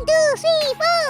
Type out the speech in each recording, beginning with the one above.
One, two, three, four.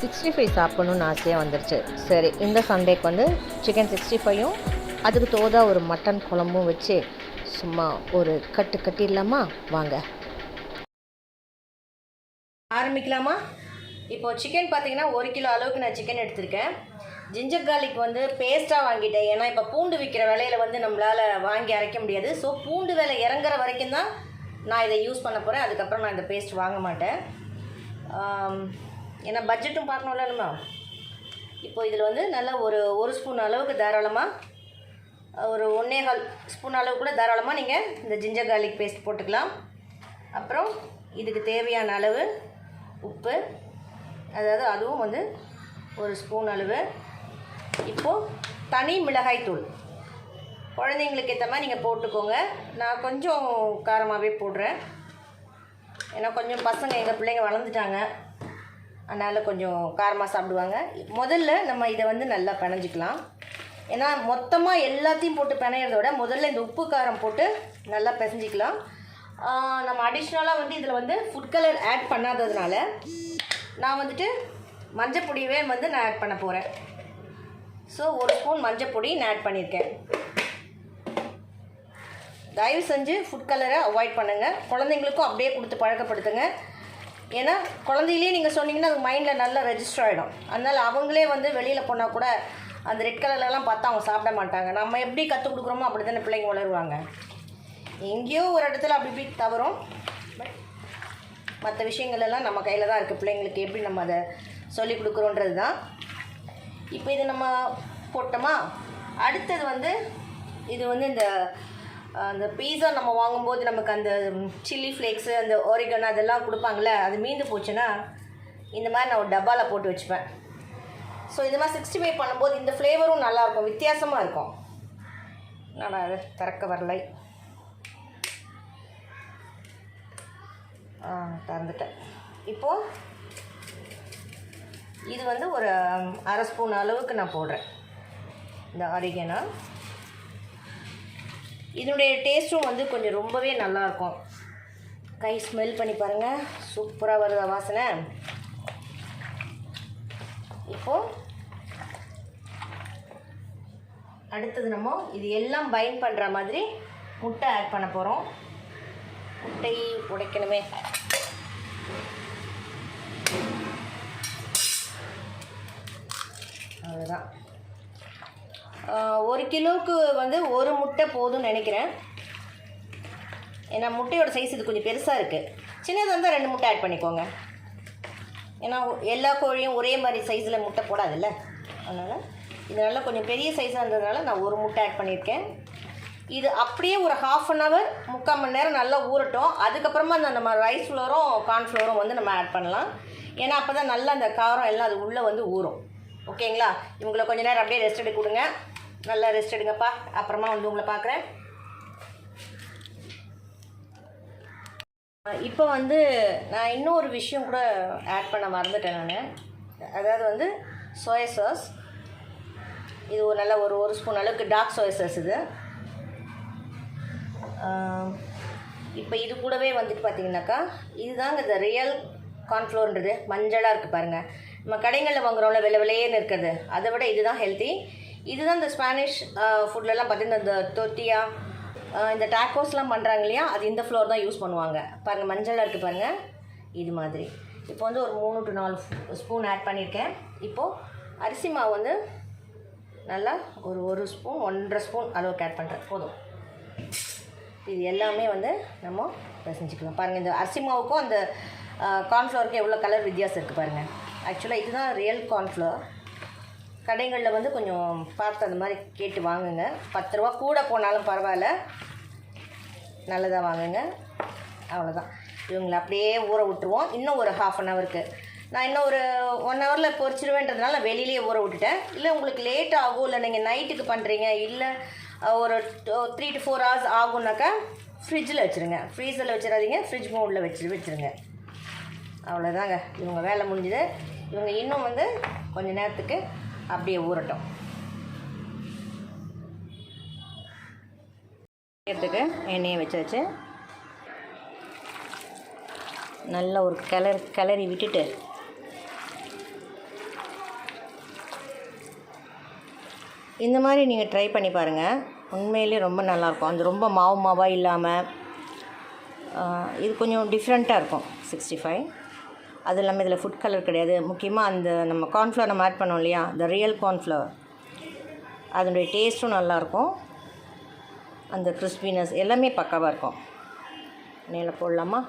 Sixty five சாப்பிடணும்னு ஆசையாக வந்துருச்சு. சரி இந்த சண்டேக்கு வந்து சிக்கன் சிக்ஸ்டி ஃபைவும் அதுக்கு தோதா ஒரு மட்டன் குழம்பும் வச்சு சும்மா ஒரு கட்டு கட்டிடலாமா வாங்க. ஆரம்பிக்கலாமா? இப்போ சிக்கன் பார்த்தீங்கன்னா ஒரு கிலோ அளவுக்கு நான் சிக்கன் எடுத்திருக்கேன். ஜிஞ்சர் கார்லிக் வந்து பேஸ்ட்டாக வாங்கிட்டேன். ஏன்னா இப்போ பூண்டு விற்கிற விலையில வந்து நம்மளால் வாங்கி அரைக்க முடியாது. ஸோ பூண்டு விலை இறங்குற வரைக்கும் தான் நான் இதை யூஸ் பண்ண போகிறேன் அதுக்கப்புறம் நான் இந்த பேஸ்ட் வாங்க மாட்டேன். ஏன்னா பட்ஜெட்டும் பார்க்கணும்ல நம்ம. இப்போது இதில் வந்து நல்லா ஒரு ஒரு ஸ்பூன் அளவுக்கு தாராளமாக ஒரு ஒன்றே கால் ஸ்பூன் அளவு கூட தாராளமாக நீங்கள் இந்த ஜிஞ்சர் கார்லிக் பேஸ்ட் போட்டுக்கலாம். அப்புறம் இதுக்கு தேவையான அளவு உப்பு அதாவது அதுவும் வந்து ஒரு ஸ்பூன் அளவு. இப்போது தனி மிளகாய்த்தூள். குழந்தைங்களுக்கு ஏற்ற மாதிரி நீங்கள் போட்டுக்கோங்க. நான் கொஞ்சம் காரமாகவே போடுறேன். ஏன்னா கொஞ்சம் பசங்க எங்கள் பிள்ளைங்க வளர்ந்துட்டாங்க. அதனால் கொஞ்சம் காரமாக சாப்பிடுவாங்க. முதல்ல நம்ம இதை வந்து நல்லா பிணைஞ்சிக்கலாம். ஏன்னா மொத்தமாக எல்லாத்தையும் போட்டு பிணையிறத விட முதல்ல இந்த உப்பு காரம் போட்டு நல்லா பிசைஞ்சிக்கலாம். நம்ம அடிஷ்னலாக வந்து இதில் வந்து ஃபுட் கலர் ஆட் பண்ணாததுனால நான் வந்துட்டு மஞ்சள் பொடியவே வந்து நான் ஆட் பண்ண போகிறேன் ஸோ ஒரு ஸ்பூன் மஞ்சள் பொடி நான் ஆட் பண்ணியிருக்கேன். தயவு செஞ்சு ஃபுட் கலரை அவாய்ட் பண்ணுங்கள் குழந்தைங்களுக்கும் அப்படியே கொடுத்து பழக்கப்படுத்துங்க. ஏன்னா குழந்தையிலே நீங்கள் சொன்னீங்கன்னா அது மைண்டில் நல்லா ரெஜிஸ்டர் ஆகிடும் அதனால் அவங்களே வந்து வெளியில் போனால் கூட அந்த ரெட் கலர்லலாம் பார்த்தா அவங்க சாப்பிட மாட்டாங்க. நம்ம எப்படி கற்றுக் கொடுக்குறோமோ அப்படி தானே பிள்ளைங்க வளருவாங்க. எங்கேயோ ஒரு இடத்துல அப்படி இப்படி தவறும். பட் மற்ற விஷயங்கள் எல்லாம் நம்ம கையில் தான் இருக்குது பிள்ளைங்களுக்கு எப்படி நம்ம அதை சொல்லிக் கொடுக்குறோன்றது தான் இப்போ இது நம்ம போட்டோமா? அடுத்தது வந்து இது வந்து இந்த அந்த பீஸா நம்ம வாங்கும்போது நமக்கு அந்த சில்லி ஃப்ளேக்ஸு அந்த ஒரிகன் அதெல்லாம் கொடுப்பாங்களே அது மீந்து போச்சுன்னா இந்த மாதிரி நான் ஒரு டப்பாவில் போட்டு வச்சுப்பேன். ஸோ இது மாதிரி சிக்ஸ்டி ஃபைவ் பண்ணும்போது இந்த ஃப்ளேவரும் நல்லாயிருக்கும் வித்தியாசமாக இருக்கும். நான் அது திறக்க வரலை. ஆ திறந்துட்டேன். இப்போது இது வந்து ஒரு அரை ஸ்பூன் அளவுக்கு நான் போடுறேன். இந்த ஆரிகேனா இதனுடைய டேஸ்ட்டும் வந்து கொஞ்சம் ரொம்பவே நல்லாயிருக்கும். கை ஸ்மெல் பண்ணி பாருங்கள் சூப்பராக வருதா வாசனை. இப்போது அடுத்தது நம்ம இது எல்லாம் பைண்ட் பண்ணுற மாதிரி முட்டை ஆட் பண்ண போகிறோம் முட்டை உடைக்கணுமே. அவ்வளோதான் ஒரு கிலோவுக்கு வந்து ஒரு முட்டை போதும்னு நினைக்கிறேன். ஏன்னா முட்டையோட சைஸ் இது கொஞ்சம் பெருசாக இருக்குது சின்னதாக இருந்தால் ரெண்டு முட்டை ஆட் பண்ணிக்கோங்க. ஏன்னா எல்லா கோழியும் ஒரே மாதிரி சைஸில் முட்டை போடாதுல்ல? அதனால் இதனால் கொஞ்சம் பெரிய சைஸாக இருந்ததுனால நான் ஒரு முட்டை ஆட் பண்ணியிருக்கேன். இது அப்படியே ஒரு ஹாஃப் அன் ஹவர் முக்கால் மணி நேரம் நல்லா ஊறட்டும். அதுக்கப்புறமா அந்த நம்ம ரைஸ் ஃப்ளோரும் கார்ன் ஃப்ளோரும் வந்து நம்ம ஆட் பண்ணலாம். ஏன்னா அப்போ தான் நல்லா அந்த காரம் எல்லாம் அது உள்ளே வந்து ஊறும். ஓகேங்களா? இவங்களை கொஞ்ச நேரம் அப்படியே ரெஸ்ட் எடுக்க கொடுங்க. நல்லா ரெஸ்ட் எடுங்கப்பா. அப்புறமா வந்து உங்களை பார்க்குறேன். இப்போ வந்து நான் இன்னும் ஒரு விஷயம் கூட ஆட் பண்ண மறந்துட்டேன் நான். அதாவது வந்து சோயா சாஸ் இது ஒரு நல்ல ஒரு ஒரு ஸ்பூன் அளவுக்கு டார்க் சோயா சாஸ் இது. இப்போ இது கூடவே வந்துட்டு பார்த்தீங்கன்னாக்கா இதுதாங்க இந்த ரியல் கார்ன்ஃப்ளோர்ன்றது மஞ்சளாக இருக்குது பாருங்கள் நம்ம கடைகளில் வாங்குறோம்ல வெள்ளை வெள்ளையேன்னு இருக்கிறது. அதை விட இதுதான் ஹெல்த்தி இதுதான் இந்த ஸ்பானிஷ் ஃபுட்லலாம் uh, பார்த்தீங்கன்னா இந்த தொட்டியா uh, இந்த டாக்கோஸ்லாம் பண்ணுறாங்க இல்லையா? அது இந்த ஃப்ளோர் தான் யூஸ் பண்ணுவாங்க. பாருங்கள் மஞ்சளாக இருக்குது பாருங்கள் இது மாதிரி. இப்போ வந்து ஒரு மூணு டு நாலு ஸ்பூன் ஆட் பண்ணியிருக்கேன். இப்போது அரிசி மாவு வந்து நல்லா ஒரு ஒரு ஸ்பூன் ஒன்றரை ஸ்பூன் அளவுக்கு ஆட் பண்ணுறேன் போதும். இது எல்லாமே வந்து நம்ம பிசைஞ்சிக்கலாம். பாருங்கள் இந்த அரிசி மாவுக்கும் அந்த கார்ன்ஃப்ளவருக்கும் எவ்வளோ கலர் வித்தியாசம் இருக்குது பாருங்கள் ஆக்சுவலாக இதுதான் ரியல் கார்ன்ஃப்ளவர் கடைகளில் வந்து கொஞ்சம் பார்த்து அந்த மாதிரி கேட்டு வாங்குங்க. பத்து ரூபா கூட போனாலும் பரவாயில்ல. நல்லதாக வாங்குங்க. அவ்வளோதான் இவங்களை அப்படியே ஊற விட்டுருவோம். இன்னும் ஒரு ஹாஃப் அன் ஹவருக்கு நான் இன்னும் ஒரு ஒன் ஹவரில் பொறிச்சிருவேன்றதுனால நான் வெளியிலேயே ஊற விட்டுட்டேன். இல்லை உங்களுக்கு லேட் ஆகும். இல்லை நீங்கள் நைட்டுக்கு பண்ணுறீங்க இல்லை ஒரு த்ரீ டு ஃபோர் ஹவர்ஸ் ஆகும்னாக்கா ஃப்ரிட்ஜில் வச்சுருங்க. ஃப்ரீசரில் வச்சிடாதீங்க. ஃப்ரிட்ஜ் மோடில் வச்சு வச்சுருங்க. அவ்வளோதாங்க இவங்க வேலை முடிஞ்சுது. இவங்க இன்னும் வந்து கொஞ்சம் நேரத்துக்கு அப்படியே ஊறட்டும். எடுத்துக்கு எண்ணெயை வச்சாச்சு நல்ல ஒரு கிளர் கிளறி விட்டுட்டு. இந்த மாதிரி நீங்கள் ட்ரை பண்ணி பாருங்கள் உண்மையிலே ரொம்ப நல்லாயிருக்கும். அது ரொம்ப மாவு மாவாக இல்லாமல் இது கொஞ்சம் டிஃப்ரெண்ட்டாக இருக்கும். சிக்ஸ்டி ஃபைவ் அது இல்லாமல் இதில் ஃபுட் கலர் கிடையாது. முக்கியமாக அந்த நம்ம கார்ன்ஃப்ளவர் நம்ம ஆட் பண்ணோம் இல்லையா? இந்த ரியல் கார்ன்ஃப்ளவர் அதனுடைய டேஸ்ட்டும் நல்லாயிருக்கும் அந்த கிறிஸ்பினஸ் எல்லாமே பக்காவாக இருக்கும். மேலே போடலாமா?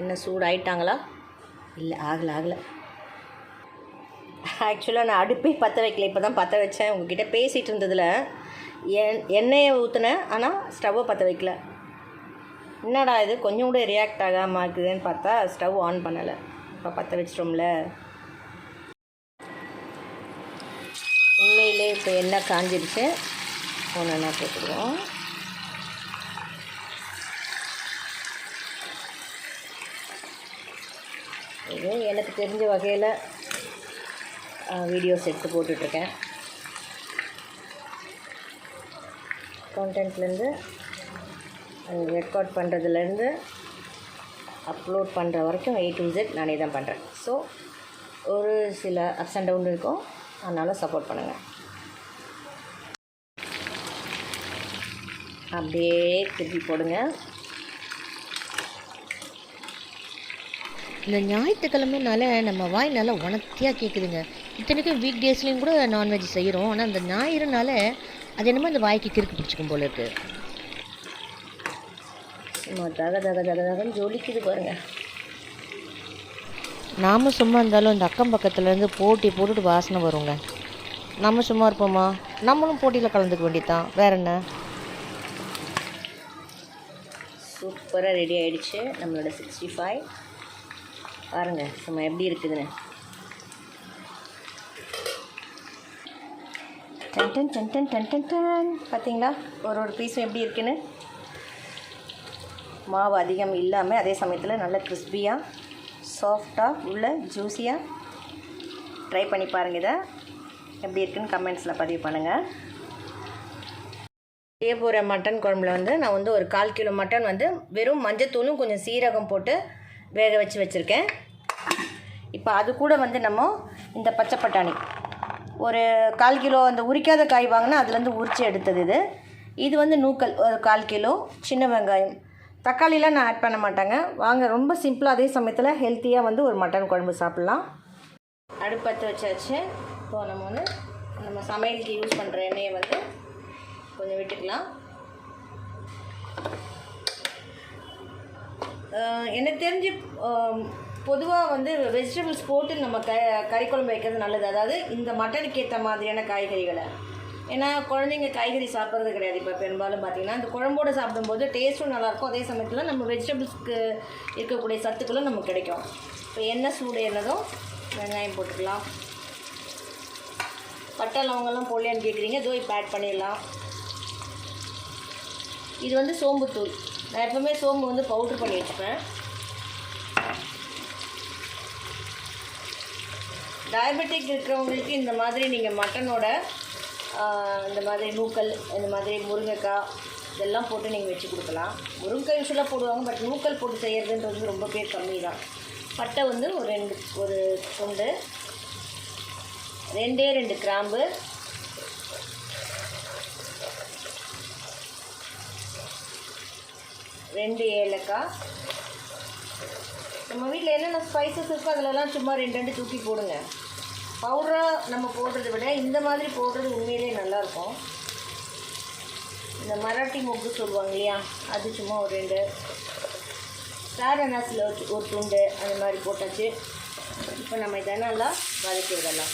என்ன சூடு ஆயிட்டாங்களா இல்லை ஆகலை ஆகலை. ஆக்சுவலாக நான் அடுப்பே பற்ற வைக்கல. இப்போ தான் பற்ற வச்சேன். உங்ககிட்ட பேசிகிட்டு இருந்ததில். என் எண்ணெயை ஊற்றினேன் ஆனால் ஸ்டவ்வை பற்ற வைக்கல. என்னடா இது? கொஞ்சம் கூட ரியாக்ட் ஆகாமல் இருக்குதுன்னு பார்த்தா ஸ்டவ் ஆன் பண்ணலை. இப்போ பற்ற வச்சிட்டோம்ல. உண்மையிலே இப்போ எண்ணெய் காஞ்சிருச்சு? ஒன்று ஒன்றா போட்டுருவோம் இது எனக்கு தெரிஞ்ச வகையில் வீடியோஸ் எடுத்து போட்டுட்ருக்கேன். கான்டென்ட்லேருந்து ரெக்கார்ட் பண்ணுறதுலேருந்து அப்லோட் பண்ணுற வரைக்கும் ஏ டு இசட் நானே தான் பண்ணுறேன் ஸோ ஒரு சில அப்ஸ் அண்ட் டவுன் இருக்கும். அதனால் சப்போர்ட் பண்ணுங்கள் அப்படியே திருப்பி போடுங்க. இந்த ஞாயிற்றுக்கிழமைனால நம்ம வாய் நல்லா உணர்த்தியாக கேட்குதுங்க இத்தனைக்கும் வீக் டேஸ்லேயும் கூட நான்வெஜ் செய்கிறோம் ஆனால் அந்த ஞாயிறுனால அது என்னமோ இந்த வாய்க்கு கிறுக்கு பிடிச்சிக்கும் போல இருக்குது சும்மா தக தக தக தகன்னு ஜொலிக்குது பாருங்கள் நாம சும்மா இருந்தாலும் இந்த அக்கம் பக்கத்துலேருந்து போட்டி போட்டுட்டு வாசனை வருங்க. நம்ம சும்மா இருப்போமா? நம்மளும் போட்டியில் கலந்துக்க வேண்டியதுதான். வேற என்ன? சூப்பராக ரெடி ஆயிடுச்சு. நம்மளோட சிக்ஸ்டி ஃபைவ் பாருங்கள் சும்மா எப்படி இருக்குதுன்னு. டன் டன் டன் டன் டன் டன் பார்த்தீங்களா ஒரு ஒரு பீஸும் எப்படி இருக்குன்னு? மாவு அதிகம் இல்லாமல் அதே சமயத்தில் நல்ல கிறிஸ்பியாக சாஃப்டாக உள்ள ஜூஸியாக ட்ரை பண்ணி பாருங்கள் இதை. எப்படி இருக்குன்னு கமெண்ட்ஸில் பதிவு பண்ணுங்கள் செய்ய போகிற மட்டன் குழம்புல வந்து நான் வந்து ஒரு கால் கிலோ மட்டன் வந்து வெறும் மஞ்சத்தூளும் கொஞ்சம் சீரகம் போட்டு வேக வச்சு வச்சுருக்கேன். இப்போ அது கூட வந்து நம்ம இந்த பச்சை பட்டாணி. ஒரு கால் கிலோ அந்த உரிக்காத காய் வாங்கினா அதுலேருந்து உரித்து எடுத்தது இது. இது வந்து நூக்கல் ஒரு கால் கிலோ சின்ன வெங்காயம் தக்காளிலாம் நான் ஆட் பண்ண மாட்டேங்க. வாங்க ரொம்ப சிம்பிளாக அதே சமயத்தில் ஹெல்த்தியாக வந்து ஒரு மட்டன் குழம்பு சாப்பிட்லாம். அடுப்பத்து வச்சாச்சு. இப்போது நம்ம வந்து நம்ம சமையலுக்கு யூஸ் பண்ணுற எண்ணெயை வந்து கொஞ்சம் விட்டுக்கலாம். எனக்கு தெரிஞ்சு பொதுவாக வந்து வெஜிடபிள்ஸ் போட்டு நம்ம க கறி குழம்பு வைக்கிறது நல்லது. அதாவது இந்த மட்டனுக்கு ஏற்ற மாதிரியான காய்கறிகளை. ஏன்னா குழந்தைங்க காய்கறி சாப்பிட்றது கிடையாது. இப்போ பெரும்பாலும் பார்த்தீங்கன்னா அந்த குழம்போடு சாப்பிடும்போது டேஸ்ட்டும் நல்லாயிருக்கும் அதே சமயத்தில் நம்ம வெஜிடபிள்ஸ்க்கு இருக்கக்கூடிய சத்துக்களும் நமக்கு கிடைக்கும். இப்போ எண்ணெய் சூடு என்னதும் வெங்காயம் போட்டுக்கலாம். பட்டை லவங்கெல்லாம் போடலையான்னு கேட்குறீங்க இதோ இப்போ ஆட் பண்ணிடலாம். இது வந்து சோம்புத்தூள் நான் எப்பவுமே சோம்பு வந்து பவுட்ரு பண்ணி வச்சுப்பேன். டயபெட்டிக் இருக்கிறவங்களுக்கு இந்த மாதிரி நீங்கள் மட்டனோட இந்த மாதிரி நூக்கல் இந்த மாதிரி முருங்கைக்காய் இதெல்லாம் போட்டு நீங்கள் வச்சு கொடுக்கலாம். முருங்கைக்காய் யூஸ்வலாக போடுவாங்க பட் நூக்கல் போட்டு செய்கிறதுன்றது ரொம்ப பேர் கம்மி தான் பட்டை வந்து ஒரு ரெண்டு ஒரு துண்டு ரெண்டே ரெண்டு கிராம்பு ரெண்டு ஏலக்காய். நம்ம வீட்டில் என்னென்ன ஸ்பைசஸ் இருக்கோ அதிலலாம் சும்மா ரெண்டு ரெண்டு தூக்கி போடுங்க. பவுடராக நம்ம போடுறத விட இந்த மாதிரி போடுறது உண்மையிலே நல்லாயிருக்கும். இந்த மராட்டி மொக்கு சொல்லுவாங்க இல்லையா? அது சும்மா ஒரு ரெண்டு. ஸ்டார் ஒரு ஒரு துண்டு அந்த மாதிரி போட்டாச்சு. இப்போ நம்ம இதை நல்லா வதக்கி விடலாம்.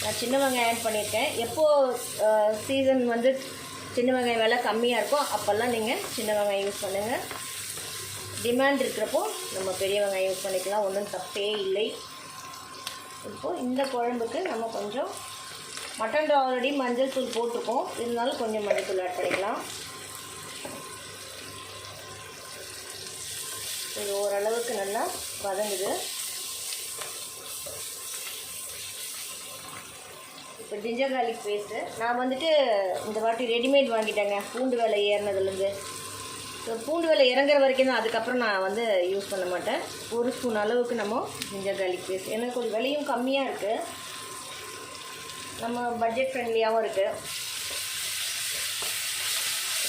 நான் சின்ன வெங்காயம் ஆட் பண்ணியிருக்கேன். எப்போது சீசன் வந்து சின்ன வெங்காயம் விலை கம்மியாக இருக்கோ அப்போல்லாம் நீங்கள் சின்ன வெங்காயம் யூஸ் பண்ணுங்கள் டிமாண்ட் இருக்கிறப்போ நம்ம பெரிய வெங்காயம் யூஸ் பண்ணிக்கலாம். ஒன்றும் தப்பே இல்லை. இப்போது இந்த குழம்புக்கு நம்ம கொஞ்சம் மட்டன் ஆல்ரெடி மஞ்சள் தூள் போட்டிருக்கோம் இருந்தாலும் கொஞ்சம் மஞ்சள் தூள் ஆட் பண்ணிக்கலாம். இது ஓரளவுக்கு நல்லா வதங்குது. இப்போ ஜிஞ்சர் கார்லிக் பேஸ்ட்டு நான் வந்துட்டு இந்த வாட்டி ரெடிமேட் வாங்கிட்டேங்க. பூண்டு வேலை ஏறினதுலேருந்து பூண்டு விலை இறங்குற வரைக்கும் தான் அதுக்கப்புறம் நான் வந்து யூஸ் பண்ண மாட்டேன். ஒரு ஸ்பூன் அளவுக்கு நம்ம ஜிஞ்சர் கார்லிக் பேஸ்ட் எனக்கு கொஞ்சம் விலையும் கம்மியாக இருக்குது நம்ம பட்ஜெட் ஃப்ரெண்ட்லியாகவும் இருக்குது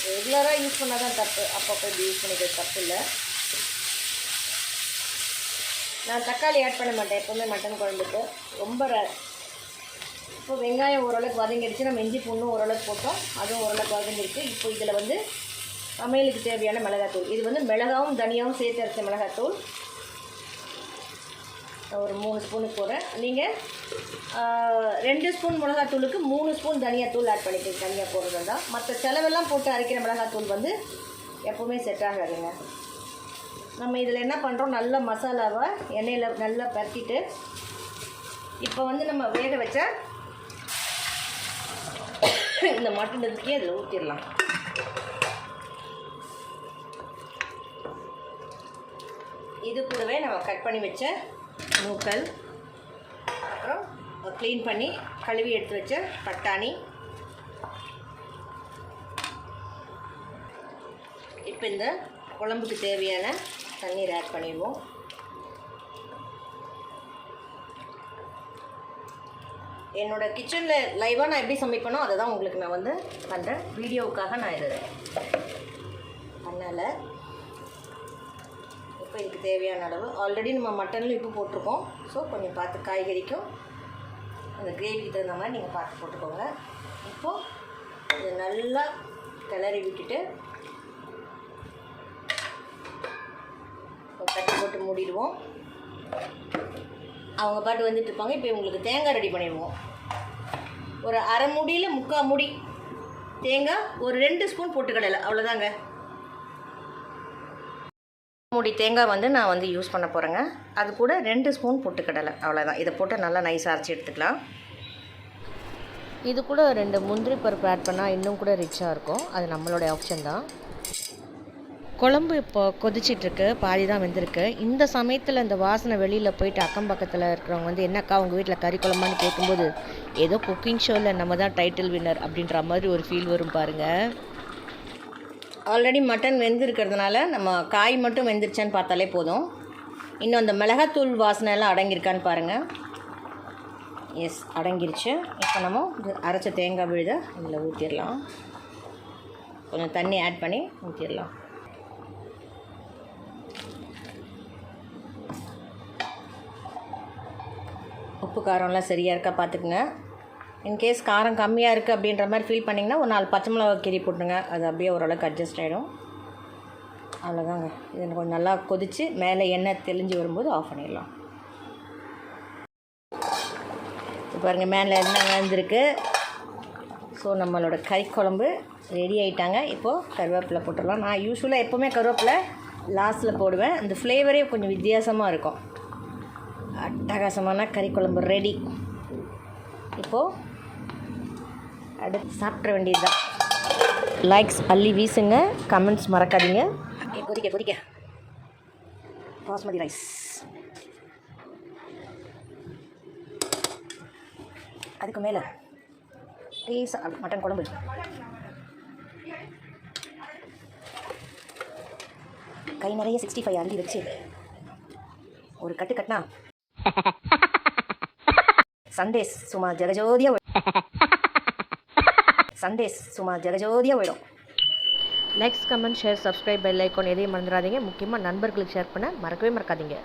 ரெகுலராக யூஸ் பண்ணால் தான் தப்பு. அப்பப்போ இப்படி யூஸ் பண்ணிக்கிறது தப்பு இல்லை. நான் தக்காளி ஆட் பண்ண மாட்டேன். எப்போவுமே மட்டன் குழம்புக்கு. ரொம்ப ரேர் இப்போ வெங்காயம் ஓரளவுக்கு வதங்கிடுச்சு. நம்ம இஞ்சி பூண்டும் ஓரளவுக்கு போட்டோம். அதுவும் ஓரளவுக்கு வதங்கிருக்கு இப்போ இதில் வந்து சமையலுக்கு தேவையான மிளகாத்தூள். இது வந்து மிளகாவும் தனியாகவும் சேர்த்து அரைச்ச மிளகாத்தூள். ஒரு மூணு ஸ்பூனுக்கு போடுறேன். நீங்கள் ரெண்டு ஸ்பூன் மிளகாத்தூளுக்கு மூணு ஸ்பூன் தனியாத்தூள் ஆட் பண்ணிக்கோங்க. தனியாக போடுறது தான். மற்ற செலவெல்லாம் போட்டு அரைக்கிற மிளகாத்தூள் வந்து எப்போவுமே செட் ஆகாதுங்க. நம்ம இதில் என்ன பண்ணுறோம் நல்ல மசாலாவை எண்ணெயில் நல்லா பரட்டிட்டு இப்போ வந்து நம்ம வேக வச்ச இந்த மட்டன் இதுக்கே அதில் ஊற்றிடலாம் இது கூடவே நம்ம கட் பண்ணி வச்ச மூக்கல் அப்புறம் க்ளீன் பண்ணி கழுவி எடுத்து வச்ச பட்டாணி. இப்போ இந்த குழம்புக்கு தேவையான தண்ணீர் ஆட் பண்ணிடுவோம். என்னோடய கிச்சனில் லைவாக நான் எப்படி சமைப்பேனோ அதை தான் உங்களுக்கு நான் வந்து பண்ணுறேன் வீடியோவுக்காக நான் இது பண்ணலை. இப்போ இதுக்கு தேவையான அளவு. ஆல்ரெடி நம்ம மட்டனில் உப்பு போட்டிருக்கோம். ஸோ கொஞ்சம் பார்த்து காய்கறிக்கும் அந்த கிரேவிக்கு தகுந்த மாதிரி நீங்கள் பார்த்து போட்டுக்கோங்க. இப்போது இதை நல்லா கிளறி விட்டுட்டு கட்டி போட்டு மூடிடுவோம். அவங்க பாட்டு வந்துட்டு இருப்பாங்க. இப்போ உங்களுக்கு தேங்காய் ரெடி பண்ணிடுவோம். ஒரு அரை முடியில் முக்கால் முடி தேங்காய் ஒரு ரெண்டு ஸ்பூன் பொட்டுக்கடலை. அவ்வளோதாங்க மூடி தேங்காய் வந்து நான் வந்து யூஸ் பண்ண போகிறேங்க அது கூட ரெண்டு ஸ்பூன் பொட்டுக்கடலை. அவ்வளோதான் இதை போட்டு நல்லா நைஸாக அரைச்சி எடுத்துக்கலாம். இது கூட ரெண்டு முந்திரி பருப்பு ஆட் பண்ணால் இன்னும் கூட ரிச்சாக இருக்கும். அது நம்மளுடைய ஆப்ஷன் தான். குழம்பு இப்போ கொதிச்சிட்ருக்கு. பாதி தான் வெந்திருக்கு. இந்த சமயத்தில் இந்த வாசனை வெளியில் போயிட்டு அக்கம் பக்கத்தில் இருக்கிறவங்க வந்து என்னக்கா உங்கள் வீட்டில் கறி குழம்பான்னு கேட்கும்போது ஏதோ குக்கிங் ஷோவில் நம்ம தான் டைட்டில் வின்னர் அப்படின்ற மாதிரி ஒரு ஃபீல் வரும் பாருங்கள் ஆல்ரெடி மட்டன் வெந்திருக்கிறதுனால நம்ம காய் மட்டும் வெந்துருச்சான்னு பார்த்தாலே போதும். இன்னும் அந்த மிளகாத்தூள் வாசனை எல்லாம் அடங்கியிருக்கான்னு பாருங்கள் எஸ் அடங்கிருச்சு. இப்போ நம்ம அரைச்ச தேங்காய் விழுத இதில் ஊற்றிடலாம் கொஞ்சம் தண்ணி ஆட் பண்ணி ஊற்றிடலாம் உப்பு காரம்லாம் சரியாக இருக்கா பார்த்துக்குங்க. இன்கேஸ் காரம் கம்மியாக இருக்குது அப்படின்ற மாதிரி ஃபீல் பண்ணிங்கன்னா ஒரு நாலு பச்சை மிளகா கீரி போட்டுருங்க. அது அப்படியே ஓரளவுக்கு அட்ஜஸ்ட் ஆகிடும் அவ்வளோதாங்க இது கொஞ்சம் நல்லா கொதித்து மேலே எண்ணெய் தெளிஞ்சு வரும்போது ஆஃப் பண்ணிடலாம். இப்போ பாருங்கள் மேலே எண்ணெய் வந்துருக்கு ஸோ நம்மளோட கறி குழம்பு ரெடி ஆகிட்டாங்க இப்போது கருவேப்பிலை போட்டுடலாம். நான் யூஸ்வலாக எப்போவுமே கருவேப்பிலை லாஸ்ட்டில் போடுவேன். அந்த ஃப்ளேவரே கொஞ்சம் வித்தியாசமாக இருக்கும். அட்டகாசமான கறி குழம்பு ரெடி இப்போது அடுத்து சாப்பிட்ற வேண்டியது தான் லைக்ஸ் அள்ளி வீசுங்க. கமெண்ட்ஸ் மறக்காதீங்க. கொதிக்க கொதிக்க. பாஸ்மதி ரைஸ் அதுக்கு மேலே பீஸ் மட்டன் குழம்பு. கை நிறைய சிக்ஸ்டி ஃபைவ் அள்ளி வச்சு ஒரு கட்டு கட்டினா சண்டேஸ் சும்மா ஜெகஜோதியாக சண்டேஸ் சும்மா ஜெகஜோதியாக போயிடும். Likes comment share subscribe bell icon எதையும் மறந்துடாதீங்க. முக்கியமாக நண்பர்களுக்கு ஷேர் பண்ண மறக்கவே மறக்காதீங்க.